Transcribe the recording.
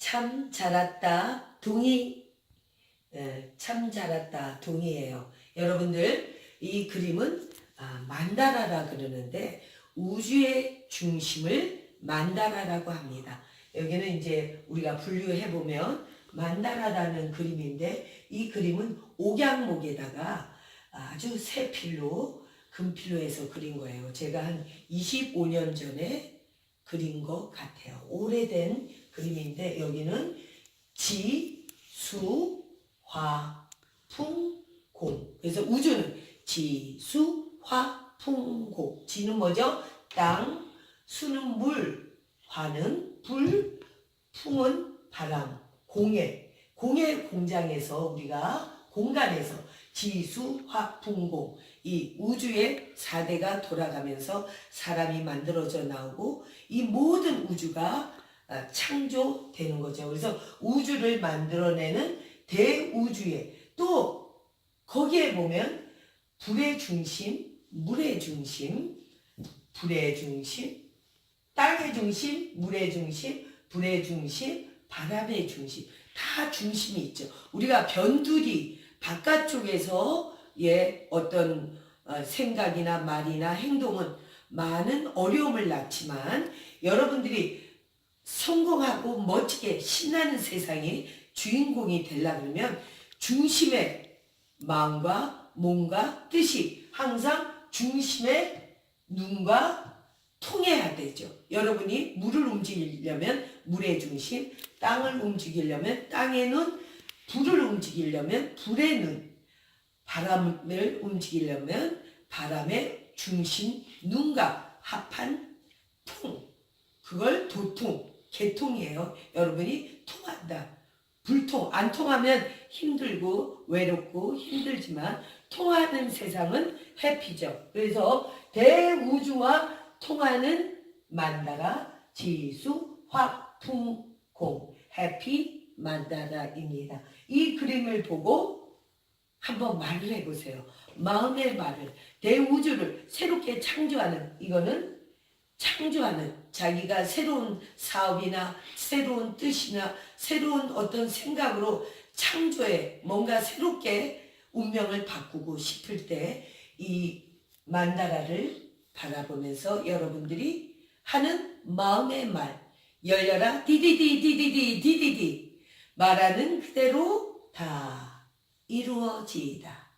참 잘았다 동의 예, 참 잘았다 동의예요. 여러분들 이 그림은 아, 만다라라 그러는데 우주의 중심을 만다라라고 합니다. 여기는 이제 우리가 분류해 보면 만다라라는 그림인데 이 그림은 옥양목에다가 아주 새 필로 금필로 해서 그린 거예요. 제가 한 25년 전에 그린 것 같아요. 오래된 그림인데 여기는 지, 수, 화, 풍, 공. 그래서 우주는 지, 수, 화, 풍, 공. 지는 뭐죠? 땅, 수는 물, 화는 불, 풍은 바람, 공예. 공예 공장에서 우리가 공간에서 지수, 화, 풍, 공. 이 우주의 4대가 돌아가면서 사람이 만들어져 나오고 이 모든 우주가 아, 창조되는 거죠. 그래서 우주를 만들어내는 대우주에 또 거기에 보면 불의 중심, 물의 중심, 불의 중심, 땅의 중심, 물의 중심, 불의 중심, 바람의 중심 다 중심이 있죠. 우리가 변두리 바깥쪽에서 예 어떤 어, 생각이나 말이나 행동은 많은 어려움을 낳지만 여러분들이 성공하고 멋지게 신나는 세상의 주인공이 되려 그러면 중심의 마음과 몸과 뜻이 항상 중심의 눈과 통해야 되죠. 여러분이 물을 움직이려면 물의 중심, 땅을 움직이려면 땅의 눈, 불을 움직이려면 불의 눈, 바람을 움직이려면 바람의 중심, 눈과 합한 통. 그걸 도통, 개통이에요. 여러분이 통한다. 불통, 안 통하면 힘들고 외롭고 힘들지만 통하는 세상은 해피죠. 그래서 대우주와 통하는 만다라, 지수, 화, 풍, 공, 해피 만다라입니다. 이 그림을 보고 한번 말을 해보세요. 마음의 말을, 대우주를 새롭게 창조하는, 이거는 창조하는 자기가 새로운 사업이나 새로운 뜻이나 새로운 어떤 생각으로 창조해 뭔가 새롭게 운명을 바꾸고 싶을 때 이 만다라를 바라보면서 여러분들이 하는 마음의 말 열려라 디디디 디디디 디디디 말하는 그대로 다 이루어지이다.